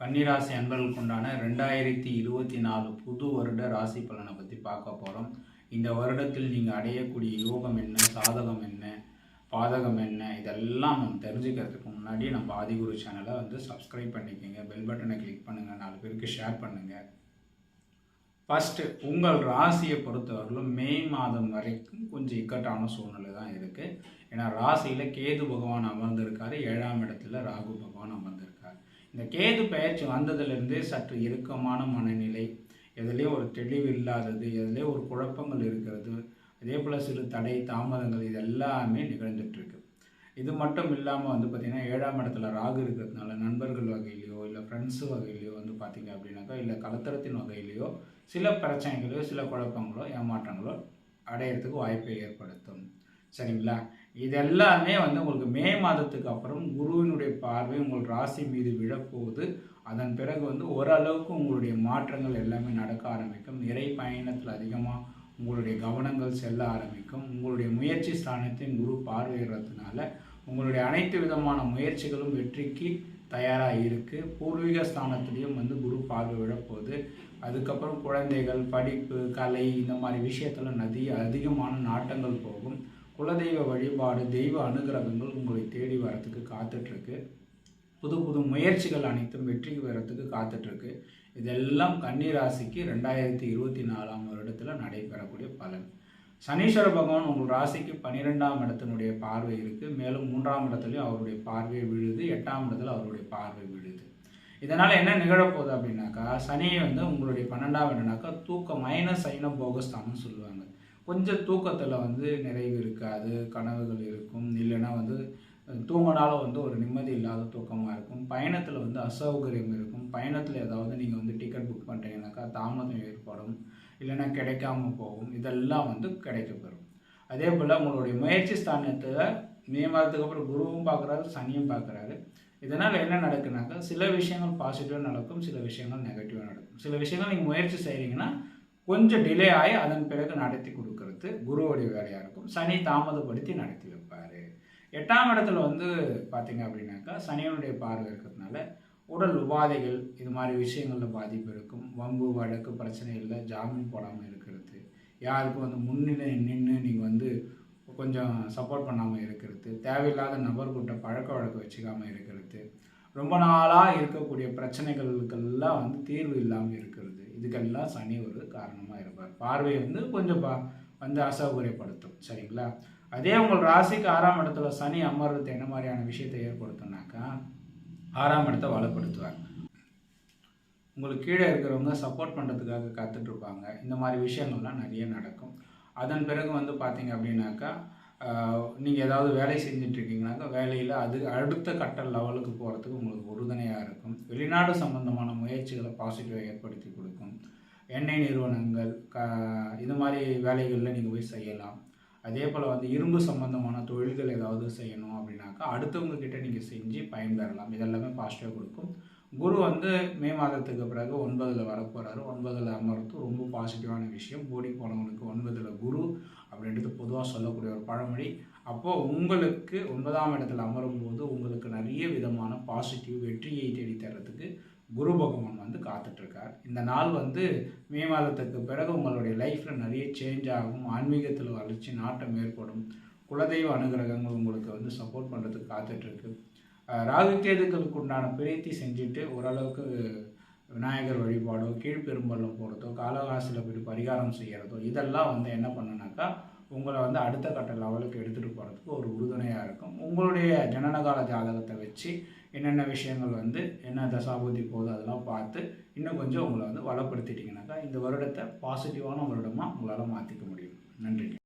கன்னிராசி அன்பர்களுக்கு உண்டான ரெண்டாயிரத்தி இருபத்தி நாலு புது வருட ராசி பலனை பற்றி பார்க்க போகிறோம் இந்த வருடத்தில் நீங்கள் அடையக்கூடிய யோகம் என்ன சாதகம் என்ன பாதகம் என்ன இதெல்லாம் நம்ம தெரிஞ்சுக்கிறதுக்கு முன்னாடி நம்ம ஆதிகுரு சேனலை வந்து சப்ஸ்கிரைப் பண்ணிக்கோங்க. பெல் பட்டனை கிளிக் பண்ணுங்கள் நாலு பேருக்கு ஷேர் பண்ணுங்கள் ஃபஸ்ட்டு உங்கள் ராசியை பொறுத்தவரையிலும் மே மாதம் வரைக்கும் கொஞ்சம் இக்கட்டான சூழ்நிலை தான் இருக்குது ஏன்னா ராசியில் கேது பகவான் அமர்ந்திருக்காரு. ஏழாம் இடத்துல ராகு பகவான் அமர்ந்திருக்காரு. இந்த கேது பயிற்சி வந்ததுலேருந்தே சற்று இறுக்கமான மனநிலை எதுலேயும் ஒரு தெளிவு இல்லாதது எதுலேயும் ஒரு குழப்பங்கள் இருக்கிறது அதே போல் சிறு தடை தாமதங்கள் இது எல்லாமே நிகழ்ந்துட்டுருக்கு. இது மட்டும் இல்லாமல் வந்து பார்த்திங்கன்னா ஏழாம் இடத்துல ராகு இருக்கிறதுனால நண்பர்கள் வகையிலையோ இல்லை ஃப்ரெண்ட்ஸு வகையிலையோ வந்து பார்த்திங்க அப்படின்னாக்கா இல்லை கலத்தரத்தின் வகையிலையோ சில பிரச்சனைகளோ சில குழப்பங்களோ ஏமாற்றங்களோ அடையிறதுக்கு வாய்ப்பை ஏற்படுத்தும். சரிங்களா? இது எல்லாமே வந்து உங்களுக்கு மே மாதத்துக்கு அப்புறம் குருவினுடைய பார்வை உங்கள் ராசி மீது விழப்போகுது. அதன் பிறகு வந்து ஓரளவுக்கு உங்களுடைய மாற்றங்கள் எல்லாமே நடக்க ஆரம்பிக்கும். இறை பயணத்தில் அதிகமாக உங்களுடைய கவனங்கள் செல்ல ஆரம்பிக்கும். உங்களுடைய முயற்சி ஸ்தானத்தையும் குரு பார்வையிடுறதுனால உங்களுடைய அனைத்து விதமான முயற்சிகளும் வெற்றிக்கு தயாராக இருக்குது பூர்வீக ஸ்தானத்துலேயும் வந்து குரு பார்வை விழப்போகுது. அதுக்கப்புறம் குழந்தைகள் படிப்பு கலை இந்த மாதிரி விஷயத்தில் நதி அதிகமான நாட்டங்கள் போகும். குலதெய்வ வழிபாடு தெய்வ அனுகிரகங்கள் உங்களை தேடி வரத்துக்கு காத்துட்ருக்கு. புது புது முயற்சிகள் அனைத்தும் வெற்றிக்கு பெறத்துக்கு காத்துட்ருக்கு. இதெல்லாம் கன்னிராசிக்கு ரெண்டாயிரத்தி இருபத்தி நாலாம் வருடத்தில் நடைபெறக்கூடிய பலன். சனீஸ்வர பகவான் உங்கள் ராசிக்கு பன்னிரெண்டாம் இடத்தினுடைய பார்வை இருக்குது மேலும் மூன்றாம் இடத்துலையும் அவருடைய பார்வை விழுது. எட்டாம் இடத்துல அவருடைய பார்வை விழுது. இதனால் என்ன நிகழப்போகுது அப்படின்னாக்கா சனியை வந்து உங்களுடைய பன்னெண்டாம் இடம்னாக்கா தூக்கம் மைனஸ் சைன போகஸ்தானம் சொல்லுவாங்க. கொஞ்சம் தூக்கத்தில் வந்து நிறைவு இருக்காது கனவுகள் இருக்கும். இல்லைன்னா வந்து தூங்கினாலும் வந்து ஒரு நிம்மதி இல்லாத தூக்கமாக இருக்கும். பயணத்தில் வந்து அசௌகரியம் இருக்கும். பயணத்தில் ஏதாவது நீங்கள் வந்து டிக்கெட் புக் பண்ணுறீங்கனாக்கா தாமதம் ஏற்படும். இல்லைன்னா கிடைக்காம போகும். இதெல்லாம் வந்து கிடைக்கப்பெறும். அதே போல் உங்களுடைய முயற்சி ஸ்தானத்தில் மே மாதத்துக்கு அப்புறம் குருவும் பார்க்குறாரு சனியும் பார்க்குறாரு. இதனால் என்ன நடக்குனாக்கா சில விஷயங்கள் பாசிட்டிவாக நடக்கும் சில விஷயங்கள் நெகட்டிவாக நடக்கும். சில விஷயங்கள் நீங்கள் முயற்சி செய்கிறீங்கன்னா கொஞ்சம் டிலே ஆகி அதன் பிறகு நடத்தி கொடுக்கறது குருவுடைய வேலையாக இருக்கும். சனி தாமதப்படுத்தி நடத்தி வைப்பார். எட்டாம் இடத்துல வந்து பார்த்தீங்க அப்படின்னாக்கா சனியனுடைய பார்வை இருக்கிறதுனால உடல் உபாதைகள் இது மாதிரி விஷயங்களில் பாதிப்பு இருக்கும். வம்பு வழக்கு பிரச்சனைகளில் ஜாமீன் போடாமல் இருக்கிறது. யாருக்கும் வந்து முன்னிலை நின்று நீங்கள் வந்து கொஞ்சம் சப்போர்ட் பண்ணாமல் இருக்கிறது. தேவையில்லாத நபர்கிட்ட பழக்க வழக்கம் வச்சுக்காமல் இருக்கிறது. ரொம்ப நாளாக இருக்கக்கூடிய பிரச்சனைகளுக்கெல்லாம் வந்து தீர்வு இல்லாமல் இருக்கிறது. இதுக்கெல்லாம் சனி ஒரு காரணமாக இருப்பார். பார்வையை வந்து கொஞ்சம் பா வந்து அசௌகரியப்படுத்தும் சரிங்களா? அதே உங்கள் ராசிக்கு ஆறாம் இடத்துல சனி அமர்றது என்ன மாதிரியான விஷயத்தை ஏற்படுத்தும்னாக்கா ஆறாம் இடத்தை வளப்படுத்துவார் உங்களுக்கு கீழே இருக்கிறவங்க சப்போர்ட் பண்ணுறதுக்காக காத்துட்ருப்பாங்க இந்த மாதிரி விஷயங்கள்லாம் நிறைய நடக்கும். அதன் பிறகு வந்து பார்த்தீங்க அப்படின்னாக்கா நீங்கள் ஏதாவது வேலை செஞ்சிட்ருக்கீங்கனாக்கா வேலையில் அது அடுத்த கட்ட லெவலுக்கு போகிறதுக்கு உங்களுக்கு உறுதுணையாக இருக்கும். வெளிநாடு சம்மந்தமான முயற்சிகளை பாசிட்டிவாக ஏற்படுத்தி கொடுக்கும். எண்ணெய் நிறுவனங்கள் க இது மாதிரி வேலைகளில் நீங்கள் போய் செய்யலாம். அதே போல் வந்து இரும்பு சம்மந்தமான தொழில்கள் ஏதாவது செய்யணும் அப்படின்னாக்கா அடுத்தவங்கக்கிட்ட நீங்கள் செஞ்சு பயன்பெறலாம். இதெல்லாமே பாசிட்டிவாக கொடுக்கும். குரு வந்து மே மாதத்துக்கு பிறகு ஒன்பதில் வரப்போகிறாரு ஒன்பதில் அமர்த்து ரொம்ப பாசிட்டிவான விஷயம். ஓடி போனவங்களுக்கு ஒன்பதில் குரு அப்படின்றது பொதுவாக சொல்லக்கூடிய ஒரு பழமொழி. அப்போது உங்களுக்கு ஒன்பதாம் இடத்துல அமரும் போது உங்களுக்கு நிறைய விதமான பாசிட்டிவ் வெற்றியை தேடி தர்றதுக்கு குரு பகவான் வந்து காத்துட்ருக்கார். இந்த நாள் வந்து மே மாதத்துக்கு பிறகு உங்களுடைய லைஃப்பில் நிறைய சேஞ்ச் ஆகும். ஆன்மீகத்தில் வளர்ச்சி நாட்டம் ஏற்படும். குலதெய்வ அனுகிரகங்கள் உங்களுக்கு வந்து சப்போர்ட் பண்ணுறதுக்கு காத்துட்ருக்கு. ராகுகேதுக்களுக்கு உண்டான பிரீத்தி செஞ்சுட்டு ஓரளவுக்கு விநாயகர் வழிபாடோ கீழ்பெரும்பள்ளம் போகிறதோ காலகாசில் போய் பரிகாரம் செய்கிறதோ இதெல்லாம் வந்து என்ன பண்ணுனாக்கா உங்களை வந்து அடுத்த கட்ட லெவலுக்கு எடுத்துகிட்டு போகிறதுக்கு ஒரு உறுதுணையாக இருக்கும். உங்களுடைய ஜனனகால ஜாதகத்தை வச்சு என்னென்ன விஷயங்கள் வந்து என்ன தசாபூதி போகுது அதெல்லாம் பார்த்து இன்னும் கொஞ்சம் உங்களை வந்து வளப்படுத்திட்டிங்கனாக்கா இந்த வருடத்தை பாசிட்டிவான வருடமாக உங்களால் மாற்றிக்க முடியும். நன்றி.